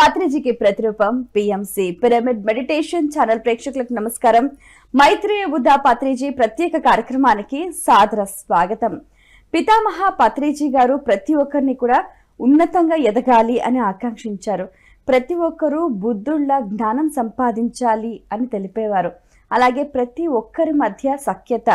పత్రిజీకి ప్రతిరూపం PMC pyramid meditation channel ప్రేక్షకులకు నమస్కారం. మైత్రేయ బుద్ధ పత్రిజీ ప్రత్యేక కార్యక్రమానికి సాదర స్వాగతం. పితామహ పత్రిజీ గారు ప్రతి ఒక్కరిని కూడా ఉన్నతంగా ఎదగాలి అని ఆకాంక్షించారు. ప్రతి ఒక్కరూ బుద్ధుళ్ళ జ్ఞానం సంపాదించాలి అని తెలిపేవారు. అలాగే ప్రతి ఒక్కరి మధ్య సఖ్యత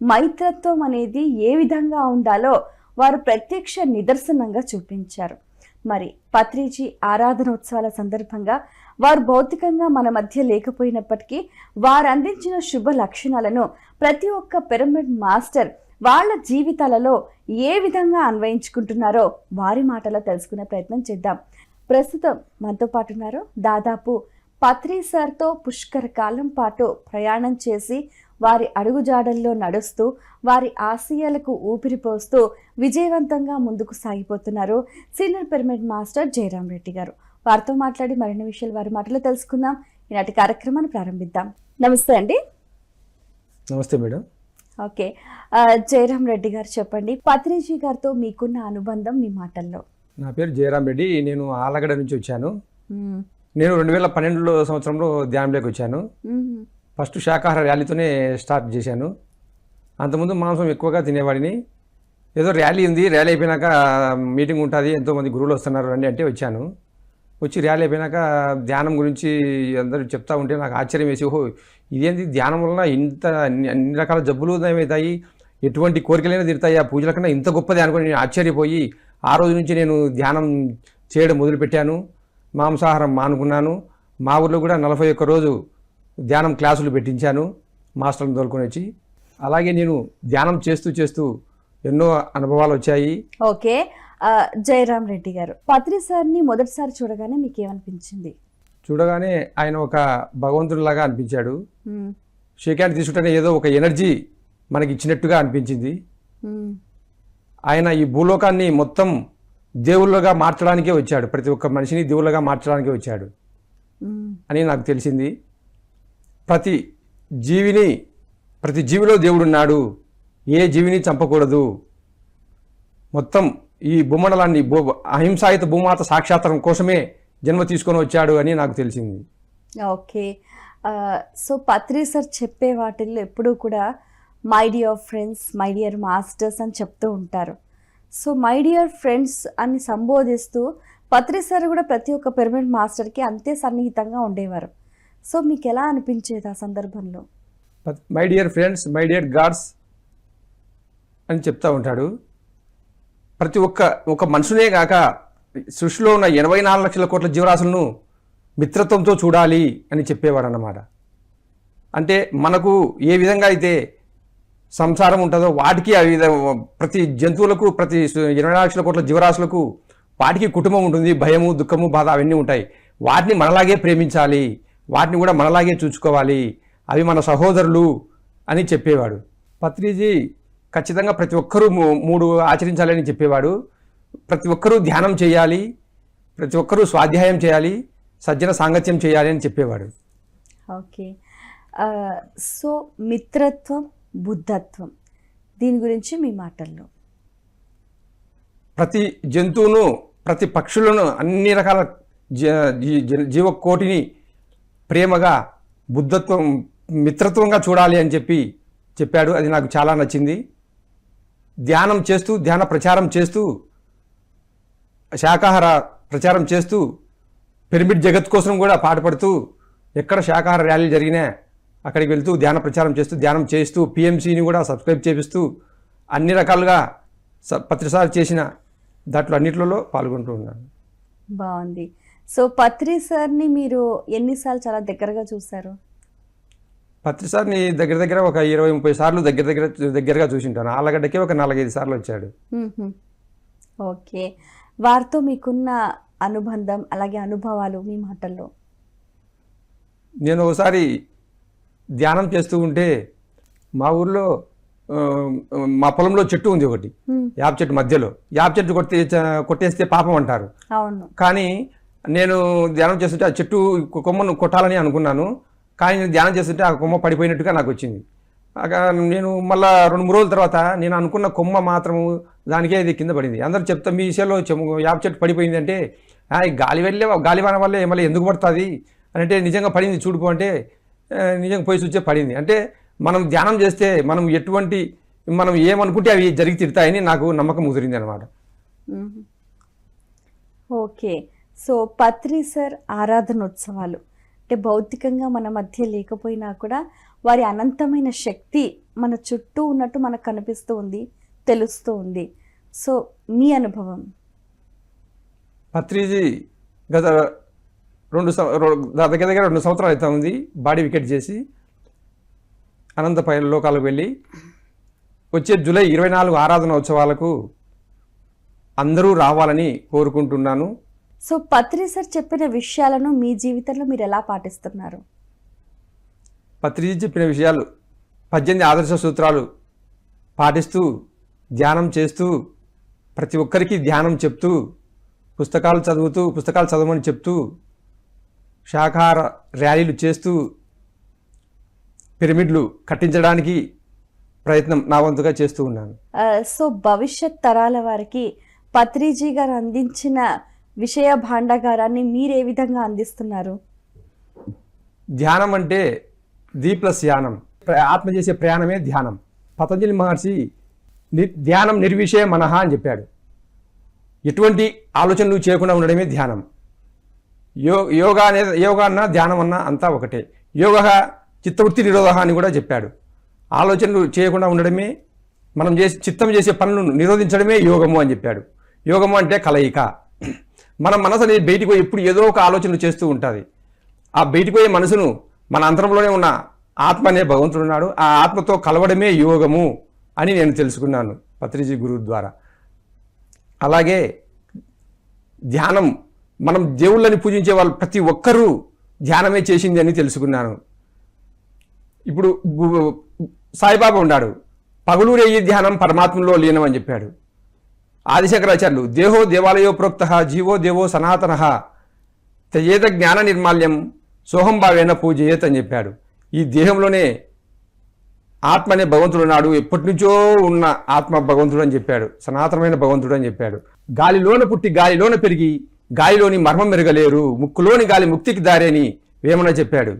మైత్రత్వం అనేది ఏ విధంగా ఉండాలో వారు ప్రత్యక్ష నిదర్శనంగా చూపించారు. మరి పత్రిజీ ఆరాధనోత్సవాల సందర్భంగా వారు భౌతికంగా మన మధ్య లేకపోయినప్పటికీ వారు అందించిన శుభ లక్షణాలను ప్రతి ఒక్క పిరమిడ్ మాస్టర్ వాళ్ళ జీవితాలలో ఏ విధంగా అన్వయించుకుంటున్నారో వారి మాటలో తెలుసుకునే ప్రయత్నం చేద్దాం. ప్రస్తుతం మనతో పాటు ఉన్నారు దాదాపు పత్రి సార్తో పుష్కర కాలం పాటు ప్రయాణం చేసి వారి అడుగుజాడల్లో నడుస్తూ వారి ఆశయాలకు ఊపిరిపోస్తూ విజయవంతంగా ముందుకు సాగిపోతున్నారు senior pyramid master Jayaram Reddy garu. వారితో మాట్లాడి మరిన్ని విషయాలు వారి మాటలో తెలుసుకుందాం. ఈనాటి కార్యక్రమాన్ని ప్రారంభిద్దాం. నమస్తే అండి. నమస్తే మేడం. ఓకే. జయరాం రెడ్డి గారు చెప్పండి. పత్రిజీ గారితో మీకున్న అనుబంధం మీ మాటల్లో. నా పేరు జయరాం రెడ్డి. నేను ఆలగడ నుంచి వచ్చాను. నేను రెండు వేల పన్నెండులో సంవత్సరంలో ధ్యానంలోకి వచ్చాను. ఫస్ట్ శాకాహార ర్యాలీతోనే స్టార్ట్ చేశాను. అంతకుముందు మాంసం ఎక్కువగా తినేవాడిని. ఏదో ర్యాలీ ఉంది ర్యాలీ అయిపోయినాక మీటింగ్ ఉంటుంది ఎంతోమంది గురువులు వస్తున్నారు రండి అంటే వచ్చాను. వచ్చి ర్యాలీ అయిపోయినాక ధ్యానం గురించి అందరూ చెప్తా ఉంటే నాకు ఆశ్చర్యం వేసి ఓహో ఇదేంటి ధ్యానం వలన ఇంత అన్ని రకాల జబ్బులు ఏమవుతాయి ఎటువంటి కోరికలైనా తీరుతాయి ఆ పూజల కన్నా ఇంత గొప్పది అనుకుని నేను ఆశ్చర్యపోయి ఆ రోజు నుంచి నేను ధ్యానం చేయడం మొదలుపెట్టాను. మాంసాహారం మానుకున్నాను. మా ఊర్లో కూడా నలభై ఒక్క రోజు ధ్యానం క్లాసులు పెట్టించాను మాస్టర్ని తోలుకొని వచ్చి. అలాగే నేను ధ్యానం చేస్తూ చేస్తూ ఎన్నో అనుభవాలు వచ్చాయి. ఓకే. ఆ, జయరాం రెడ్డి గారు పత్రి సార్ని మొదటిసారి చూడగానే మీకు ఏమనిపించింది చూడగానే ఆయన ఒక భగవంతుడిలాగా అనిపించాడు. షేక్ హ్యాండ్ తీసుకుంటేనే ఏదో ఒక ఎనర్జీ మనకి ఇచ్చినట్టుగా అనిపించింది. ఆయన ఈ భూలోకాన్ని మొత్తం దేవుళ్ళగా మార్చడానికే వచ్చాడు. ప్రతి ఒక్క మనిషిని దేవుళ్ళగా మార్చడానికే వచ్చాడు. అని నాకు తెలిసింది. ప్రతి జీవిని ప్రతి జీవిలో దేవుడున్నాడు. ఏ జీవిని చంపకూడదు. మొత్తం ఈ భూమండలాన్ని భూ అహింసాయుత భూమాత సాక్షాత్రం కోసమే జన్మ తీసుకొని వచ్చాడు అని నాకు తెలిసింది. ఓకే. సో పత్రి సార్ చెప్పే వాటిల్లో ఎప్పుడూ కూడా my dear friends my dear masters అని చెప్తూ ఉంటారు. సో మై డియర్ ఫ్రెండ్స్ అని సంబోధిస్తూ పత్రి సార్ కూడా ప్రతి ఒక్క పిరమిడ్ మాస్టర్కి అంతే సన్నిహితంగా ఉండేవారు. సో మీకు ఎలా అనిపించేది ఆ సందర్భంలో? My dear friends my dear gods అని చెప్తా ఉంటాడు. ప్రతి ఒక్క ఒక మనుషునే కాక సృష్టిలో ఉన్న ఎనభై నాలుగు లక్షల కోట్ల జీవరాశులను మిత్రత్వంతో చూడాలి అని చెప్పేవాడు అన్నమాట అంటే మనకు ఏ విధంగా అయితే సంసారం ఉంటుందో వాటికి ఆ విధ ప్రతి జంతువులకు ప్రతి ఇరవై నాలుగు లక్షల కోట్ల జీవరాశులకు వాటికి కుటుంబం ఉంటుంది భయము దుఃఖము బాధ అవన్నీ ఉంటాయి. వాటిని మనలాగే ప్రేమించాలి. వాటిని కూడా మనలాగే చూసుకోవాలి అవి మన సహోదరులు అని చెప్పేవాడు. పత్రిజీ ఖచ్చితంగా ప్రతి ఒక్కరూ మూడు ఆచరించాలని చెప్పేవాడు. ప్రతి ఒక్కరూ ధ్యానం చేయాలి. ప్రతి ఒక్కరూ స్వాధ్యాయం చేయాలి. సజ్జన సాంగత్యం చేయాలి అని చెప్పేవాడు. ఓకే. సో మిత్రత్వం బుద్ధత్వం దీని గురించి మీ మాటల్లో. ప్రతి జంతువును ప్రతి పక్షులను అన్ని రకాల జ- జీ- జీ- జీవకోటిని ప్రేమగా బుద్ధత్వం మిత్రత్వంగా చూడాలి అని చెప్పి చెప్పాడు. అది నాకు చాలా నచ్చింది. ధ్యానం చేస్తూ ధ్యాన ప్రచారం చేస్తూ శాకాహార ప్రచారం చేస్తూ పిరమిడ్ జగత్ కోసం కూడా పాటుపడుతూ ఎక్కడ శాకాహార ర్యాలీలు జరిగినా అక్కడికి వెళ్తూ ధ్యాన ప్రచారం చేస్తూ ధ్యానం చేస్తూ పిఎంసీని కూడా సబ్స్క్రైబ్ చేపిస్తూ అన్ని రకాలుగా స- పత్రిసారి చేసిన దాంట్లో అన్నిట్లలో పాల్గొంటూ ఉన్నాను. బాగుంది. సో పత్రి సార్ని మీరు ఎన్నిసార్లు చాలా దగ్గరగా చూశారు? పత్రిసారిని దగ్గర దగ్గర ఒక ఇరవై ముప్పై సార్లు దగ్గర దగ్గర దగ్గరగా చూసింటాను. ఆలగడ్డకే ఒక నాలుగైదు సార్లు వచ్చాడు. ఓకే. వారితో మీకున్న అనుబంధం అలాగే అనుభవాలు మీ మాటల్లో? నేను ఒకసారి ధ్యానం చేస్తూ ఉంటే మా ఊర్లో మా పొలంలో చెట్టు ఉంది ఒకటి. యాప చెట్టు మధ్యలో. యాప చెట్టు కొట్టి కొట్టేస్తే పాపం అంటారు. అవును. కానీ నేను ధ్యానం చేస్తుంటే ఆ చెట్టు కొమ్మను కొట్టాలని అనుకున్నాను. కానీ నేను ధ్యానం చేస్తుంటే ఆ కొమ్మ పడిపోయినట్టుగా నాకు వచ్చింది. నేను మళ్ళా రెండు మూడు రోజుల తర్వాత నేను అనుకున్న కొమ్మ మాత్రము దానికే ఇది కింద పడింది. అందరూ చెప్తా మీ విషయంలో యాప చెట్టు పడిపోయింది అంటే "ఆ, గాలి వెళ్ళే గాలివాన వల్లే మళ్ళీ ఎందుకు పడుతుంది? అని అంటే నిజంగా పడింది చూడుకో అంటే నిజంగా పోయి చూచే పడింది. అంటే మనం ధ్యానం చేస్తే మనం ఎటువంటి మనం ఏమనుకుంటే అవి జరిగి తిడతాయని నాకు నమ్మకం కుదిరింది అనమాట ఓకే. సో పత్రిసర్ ఆరాధనోత్సవాలు. అంటే భౌతికంగా మన మధ్య లేకపోయినా కూడా వారి అనంతమైన శక్తి మన చుట్టూ ఉన్నట్టు మనకు కనిపిస్తూ ఉంది తెలుస్తూ ఉంది. సో మీ అనుభవం? పత్రిజీ గత రెండు దగ్గర దగ్గర రెండు సంవత్సరాలు అవుతా ఉంది బాడీ వికెట్ చేసి అనంతపై లోకాలకు వెళ్ళి. వచ్చే జూలై ఇరవై నాలుగు ఆరాధన ఉత్సవాలకు అందరూ రావాలని కోరుకుంటున్నాను. సో పత్రిసర్ చెప్పిన విషయాలను మీ జీవితంలో మీరు ఎలా పాటిస్తున్నారు? పత్రిజీ చెప్పిన విషయాలు పద్దెనిమిది ఆదర్శ సూత్రాలు పాటిస్తూ ధ్యానం చేస్తూ ప్రతి ఒక్కరికి ధ్యానం చెప్తూ పుస్తకాలు చదువుతూ పుస్తకాలు చదవమని చెప్తూ శాకాహార ర్యాలీలు చేస్తూ పిరమిడ్లు కట్టించడానికి ప్రయత్నం నా వంతుగా చేస్తూ ఉన్నాను. సో భవిష్యత్ తరాల వారికి పత్రిజీ గారు అందించిన విషయ భాండాగారాన్ని మీరు ఏ విధంగా అందిస్తున్నారు? ధ్యానం అంటే ది ప్లస్ యానం ఆత్మ చేసే ప్రయాణమే ధ్యానం. పతంజలి మహర్షి ని ధ్యానం నిర్విషయ మనహ అని చెప్పాడు. ఎటువంటి ఆలోచనలు చేయకుండా ఉండడమే ధ్యానం. యో యోగా అనే యోగా అన్నా ధ్యానం అన్నా అంతా ఒకటే. యోగ చిత్తవృత్తి నిరోధ అని కూడా చెప్పాడు. ఆలోచనలు చేయకుండా ఉండడమే మనం చేసి చిత్తం చేసే పనులను నిరోధించడమే యోగము అని చెప్పాడు. యోగము అంటే కలయిక. మన మనసు అనేది బయటికి పోయి ఎప్పుడు ఏదో ఒక ఆలోచనలు చేస్తూ ఉంటుంది. ఆ బయటికి పోయే మనసును మన అంతరంలోనే ఉన్న ఆత్మ అనే భగవంతుడు ఉన్నాడు. ఆ ఆత్మతో కలవడమే యోగము అని నేను తెలుసుకున్నాను పత్రిజీ గురువు ద్వారా. అలాగే ధ్యానం మనం దేవుళ్ళని పూజించే వాళ్ళు ప్రతి ఒక్కరూ ధ్యానమే చేసింది అని తెలుసుకున్నాను. ఇప్పుడు సాయిబాబా ఉన్నాడు. పగలూరేయి ధ్యానం పరమాత్మలో లీనం అని చెప్పాడు. ఆదిశంకరాచార్యులు దేహో దేవాలయో ప్రోక్త జీవో దేవో సనాతన తయేత జ్ఞాన నిర్మాల్యం సోహం భావేన పూజయేత్ అని చెప్పాడు. ఈ దేహంలోనే ఆత్మ అనే భగవంతుడు ఉన్నాడు ఎప్పటి నుంచో ఉన్న ఆత్మ భగవంతుడు అని చెప్పాడు సనాతనమైన భగవంతుడు అని చెప్పాడు. గాలిలోన పుట్టి గాలిలోన పెరిగి గాలిలోని మర్మం మెరగలేరు ముక్కులోని గాలి ముక్తికి దారేని వేమన చెప్పాడు.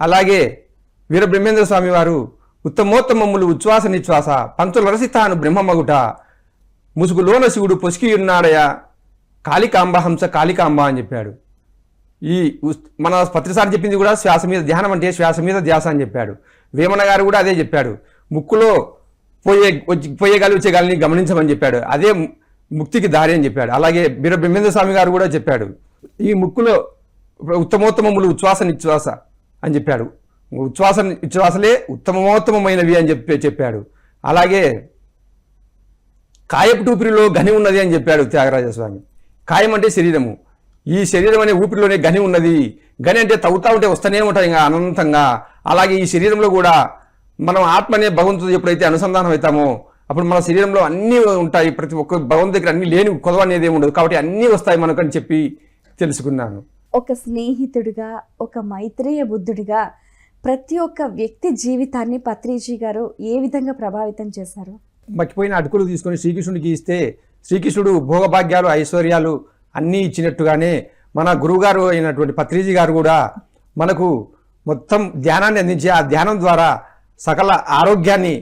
అలాగే వీర బ్రహ్మేంద్ర స్వామి వారు ఉత్తమోత్తమములు ఉచ్ఛ్వాస నిశ్వాస పంతులరసి తాను బ్రహ్మమగుట ముసుగులోన శివుడు పొసికి ఉన్నాడయా? కాళికాంబ హంస కాళికాంబ అని చెప్పాడు. ఈ మన పత్రిసారి చెప్పింది కూడా శ్వాస మీద ధ్యానం అంటే శ్వాస మీద ధ్యాస అని చెప్పాడు. వేమన గారు కూడా అదే చెప్పాడు. ముక్కులో పోయే పోయే గాలి వచ్చే గాలిని గమనించమని చెప్పాడు. అదే ముక్తికి దారి అని చెప్పాడు. అలాగే వీర బ్రహ్మేంద్ర స్వామి గారు కూడా చెప్పాడు. ఈ ముక్కులో ఉత్తమోత్తమములు ఉచ్ఛ్వాస నిశ్వాస అని చెప్పాడు. ఉచ్ఛ్వాస నిశ్వాసలే ఉత్తమోత్తమమైనవి అని చెప్పి చెప్పాడు. అలాగే కాయపు టూపిరిలో గని ఉన్నది అని చెప్పాడు త్యాగరాజస్వామి కాయం అంటే శరీరము. ఈ శరీరం అనే ఊపిరిలోనే గని ఉన్నది. గని అంటే తవ్వుతా ఉంటే వస్తూనే ఉంటాయి ఇంకా అనంతంగా. అలాగే ఈ శరీరంలో కూడా మనం ఆత్మనే భగవంతుడు ఎప్పుడైతే అనుసంధానం అవుతామో అప్పుడు మన శరీరంలో అన్నీ ఉంటాయి. ప్రతి ఒక్క భగవంతు దగ్గర అన్ని లేని కొదవ అనేది ఏమి ఉండదు. కాబట్టి అన్నీ వస్తాయి మనకు అని చెప్పి తెలుసుకున్నాను. ఒక స్నేహితుడిగా ఒక మైత్రేయ బుద్ధుడిగా ప్రతి ఒక్క వ్యక్తి జీవితాన్ని పత్రిజీ గారు ఏ విధంగా ప్రభావితం చేశారు? మర్చిపోయిన అటుకులు తీసుకొని శ్రీకృష్ణుడికి ఇస్తే శ్రీకృష్ణుడు భోగభాగ్యాలు ఐశ్వర్యాలు అన్నీ ఇచ్చినట్టుగానే మన గురువుగారు అయినటువంటి పత్రిజీ గారు కూడా మనకు మొత్తం ధ్యానాన్ని అందించి ఆ ధ్యానం ద్వారా సకల ఆరోగ్యాన్ని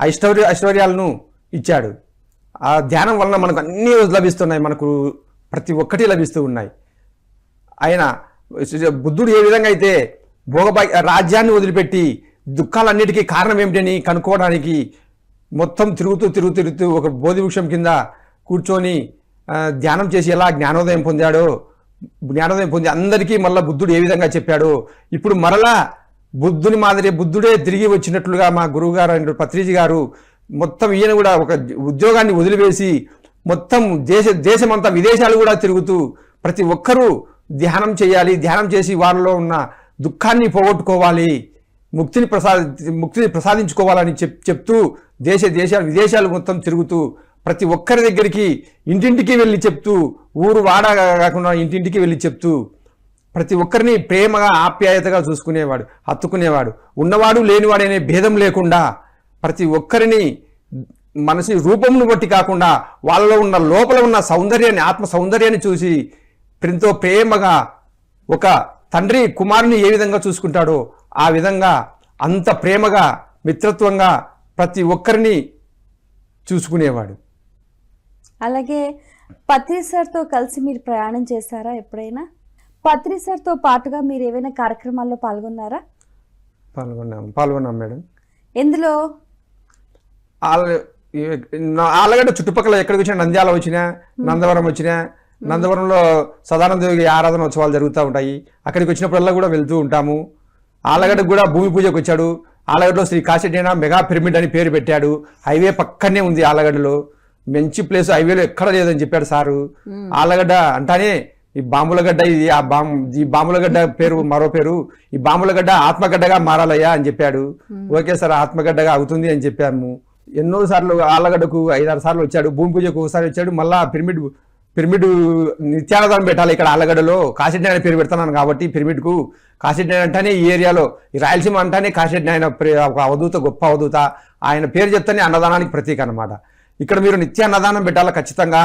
ఐశ్వర్య ఐశ్వర్యాలను ఇచ్చాడు. ఆ ధ్యానం వలన మనకు అన్నీ లభిస్తున్నాయి మనకు ప్రతి ఒక్కటి లభిస్తూ ఉన్నాయి. ఆయన బుద్ధుడు ఏ విధంగా అయితే భోగభాగ్య రాజ్యాన్ని వదిలిపెట్టి దుఃఖాలన్నిటికీ కారణం ఏమిటని కనుక్కోవడానికి మొత్తం తిరుగుతూ తిరుగుతూ తిరుగుతూ ఒక బోధి వృక్షం కింద కూర్చొని ధ్యానం చేసి ఎలా జ్ఞానోదయం పొందాడో జ్ఞానోదయం పొంది అందరికీ మళ్ళీ బుద్ధుడు ఏ విధంగా చెప్పాడో ఇప్పుడు మరలా బుద్ధుని మాదిరి బుద్ధుడే తిరిగి వచ్చినట్లుగా మా గురువు గారు పత్రిజీ గారు మొత్తం ఈయన కూడా ఒక ఉద్యోగాన్ని వదిలివేసి మొత్తం దేశ దేశమంతా విదేశాలు కూడా తిరుగుతూ ప్రతి ఒక్కరూ ధ్యానం చేయాలి ధ్యానం చేసి వారిలో ఉన్న దుఃఖాన్ని పోగొట్టుకోవాలి ముక్తిని ప్రసాద ముక్తిని ప్రసాదించుకోవాలని చెప్ చెప్తూ దేశ దేశాలు విదేశాలు మొత్తం తిరుగుతూ ప్రతి ఒక్కరి దగ్గరికి ఇంటింటికి వెళ్ళి చెప్తూ ఊరు వాడ కాకుండా ఇంటింటికి వెళ్ళి చెప్తూ ప్రతి ఒక్కరిని ప్రేమగా ఆప్యాయతగా చూసుకునేవాడు హత్తుకునేవాడు. ఉన్నవాడు లేనివాడు అనే భేదం లేకుండా ప్రతి ఒక్కరిని మనసి రూపమును బట్టి కాకుండా వాళ్ళలో ఉన్న లోపల ఉన్న సౌందర్యాన్ని ఆత్మ సౌందర్యాన్ని చూసి ఎంతో ప్రేమగా ఒక తండ్రి కుమారుని ఏ విధంగా చూసుకుంటాడో ఆ విధంగా అంత ప్రేమగా మిత్రత్వంగా ప్రతి ఒక్కరిని చూసుకునేవాడు. అలాగే పత్రి సార్తో కలిసి మీరు ప్రయాణం చేశారా ఎప్పుడైనా? పత్రి సార్తో పాటుగా మీరు ఏవైనా కార్యక్రమాల్లో పాల్గొన్నారా? పాల్గొన్నాం పాల్గొన్నాం మేడం. ఎందులో? ఆలగడ్డ చుట్టుపక్కల ఎక్కడికి వచ్చినా నంద్యాల వచ్చినా నందవరం వచ్చినా నందవరంలో సదానంద యోగి ఆరాధన ఉత్సవాలు జరుగుతూ ఉంటాయి. అక్కడికి వచ్చినప్పుడల్లా కూడా వెళ్తూ ఉంటాము. ఆలగడ్డకు కూడా భూమి పూజకు వచ్చాడు. ఆలగడ్డలో శ్రీ కాశీడైనా మెగా పిరమిడ్ అని పేరు పెట్టాడు. హైవే పక్కనే ఉంది ఆలగడ్డలో. మంచి ప్లేస్ హైవేలో ఎక్కడ లేదని చెప్పాడు సారు. ఆలగడ్డ అంటానే ఈ బాంబులగడ్డ ఇది ఆ బాంబు ఈ బాంబులగడ్డ పేరు మరో పేరు. ఈ బాంబులగడ్డ ఆత్మగడ్డగా మారాలయ్యా అని చెప్పాడు. ఓకే సార్ ఆత్మగడ్డగా అవుతుంది అని చెప్పాము. ఎన్నో సార్లు ఆలగడ్డకు ఐదారు సార్లు వచ్చాడు. భూమి పూజకు ఒకసారి వచ్చాడు. మళ్ళా పిరమిడ్ పిరమిడ్ నిత్యానదానం పెట్టాలి ఇక్కడ ఆలగడ్డలో కాశెట్టి నాయన పేరు పెడుతున్నాను కాబట్టి పిరమిడ్కు కాశెట్టి నాయన అంటేనే ఈ ఏరియాలో ఈ రాయలసీమ అంటేనే కాశెట్టి నాయన ఒక అవధూత గొప్ప అవధూత. ఆయన పేరు చెప్తేనే అన్నదానానికి ప్రతీక అనమాట ఇక్కడ మీరు నిత్య అన్నదానం పెట్టాలి? ఖచ్చితంగా.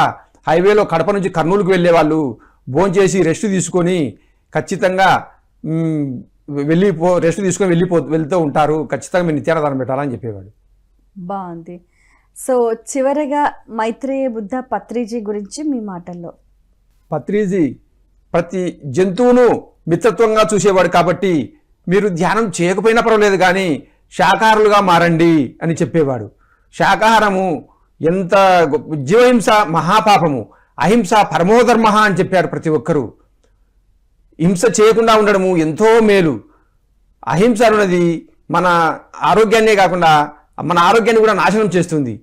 హైవేలో కడప నుంచి కర్నూలుకు వెళ్ళే వాళ్ళు భోంచేసి రెస్ట్ తీసుకొని ఖచ్చితంగా వెళ్ళిపో రెస్ట్ తీసుకొని వెళ్ళిపో వెళ్తూ ఉంటారు. ఖచ్చితంగా మీరు నిత్యాన్నదానం పెట్టాలని చెప్పేవాడు బాగుంది. సో చివరగా మైత్రేయ బుద్ధ పత్రిజీ గురించి మీ మాటల్లో. పత్రిజీ ప్రతి జంతువును మిత్రత్వంగా చూసేవాడు కాబట్టి మీరు ధ్యానం చేయకపోయినా పర్వాలేదు కానీ శాకాహారులుగా మారండి అని చెప్పేవాడు. శాకాహారము ఎంత జీవహింస మహాపాపము అహింస పరమోధర్మ అని చెప్పారు ప్రతి ఒక్కరూ. హింస చేయకుండా ఉండడము ఎంతో మేలు. అహింస అన్నది మన ఆరోగ్యాన్నే కాకుండా మన ఆరోగ్యాన్ని కూడా నాశనం చేస్తుంది.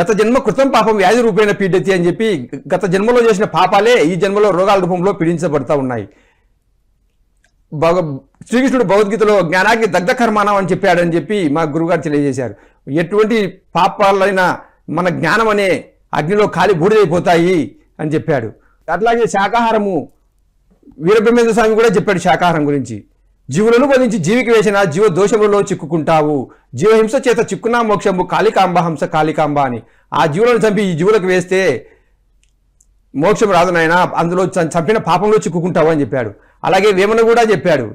గత జన్మ కృతం పాపం వ్యాధి రూపేణ పీడతి అని చెప్పి గత జన్మలో చేసిన పాపాలే ఈ జన్మలో రోగాల రూపంలో పీడించబడతా ఉన్నాయి. భగ శ్రీకృష్ణుడు భగవద్గీతలో జ్ఞానాగ్ని దగ్ధ కర్మానం అని చెప్పాడని చెప్పి మా గురుగారు తెలియజేశారు. ఎటువంటి పాపాలైనా మన జ్ఞానం అనే అగ్నిలో కాలి బూడిదైపోతాయి అని చెప్పాడు. అట్లాగే శాకాహారము వీరబ్రహ్మేంద్ర స్వామి కూడా చెప్పాడు శాకాహారం గురించి. జీవులను వధించి జీవికి వేసిన జీవ దోషములలో చిక్కుకుంటావు. జీవహింస చేత చిక్కునా మోక్షము కాళికాంబ హంస కాళికాంబ అని. ఆ జీవులను చంపి ఈ జీవులకు వేస్తే మోక్షం రాదు నాయన. అందులో చంపిన పాపంలో చిక్కుకుంటావు అని చెప్పాడు. అలాగే వేమన కూడా చెప్పాడు.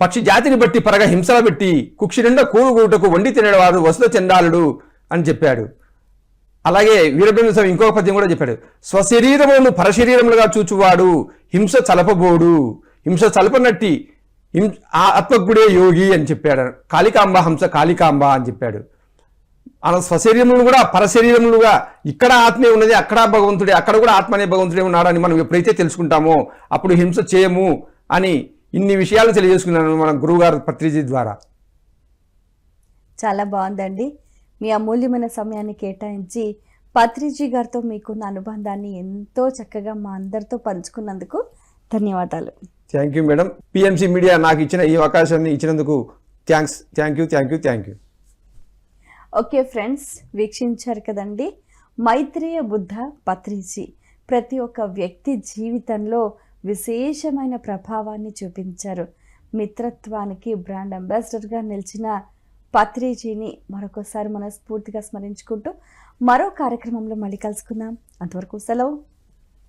పక్షి జాతిని బట్టి పరగ హింసల పెట్టి కుక్షి నిండా కూరుగూటకు వండి తినేవాడు వసుల చెండాలుడు అని చెప్పాడు. అలాగే వీరబ్రహ్మ స్వామి ఇంకొక పద్యం కూడా చెప్పాడు. స్వశరీరమును పరశరీరములుగా చూచువాడు హింస చలపబోడు. హింస చలపనట్టి హిం ఆ ఆత్మగుడే యోగి అని చెప్పాడు. కాళికాంబ హంస కాళికాంబ అని చెప్పాడు. మన స్వశరీరములు కూడా పరశరీరములుగా ఇక్కడ ఆత్మే ఉన్నది అక్కడ భగవంతుడే అక్కడ కూడా ఆత్మనే భగవంతుడే ఉన్నాడని మనం ఎప్పుడైతే తెలుసుకుంటామో అప్పుడు హింస చేయము అని ఇన్ని విషయాలు తెలియజేసుకున్నాను మన గురువుగారు పత్రిజీ ద్వారా. చాలా బాగుందండి. మీ అమూల్యమైన సమయాన్ని కేటాయించి పత్రిజీ గారితో మీకున్న అనుబంధాన్ని ఎంతో చక్కగా మా అందరితో పంచుకున్నందుకు ధన్యవాదాలు. Thank you madam PMC media నాకు ఇచ్చిన ఈ అవకాశాన్ని ఇచ్చినందుకు thanks thank you thank you thank you okay friends వీక్షించారు కదండి. మైత్రేయ బుద్ధ పత్రిజీ ప్రతి ఒక్క వ్యక్తి జీవితంలో విశేషమైన ప్రభావాన్ని చూపించారు. మిత్రత్వానికి బ్రాండ్ అంబాసిడర్గా నిలిచిన పత్రిజీని మరొకసారి మనస్ఫూర్తిగా స్మరించుకుంటూ మరో కార్యక్రమంలో మళ్ళీ కలుసుకుందాం. అంతవరకు సెలవు.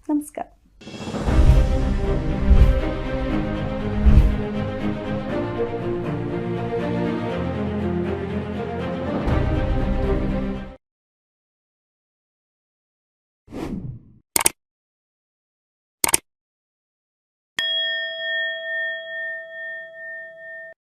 నమస్కారం. thank you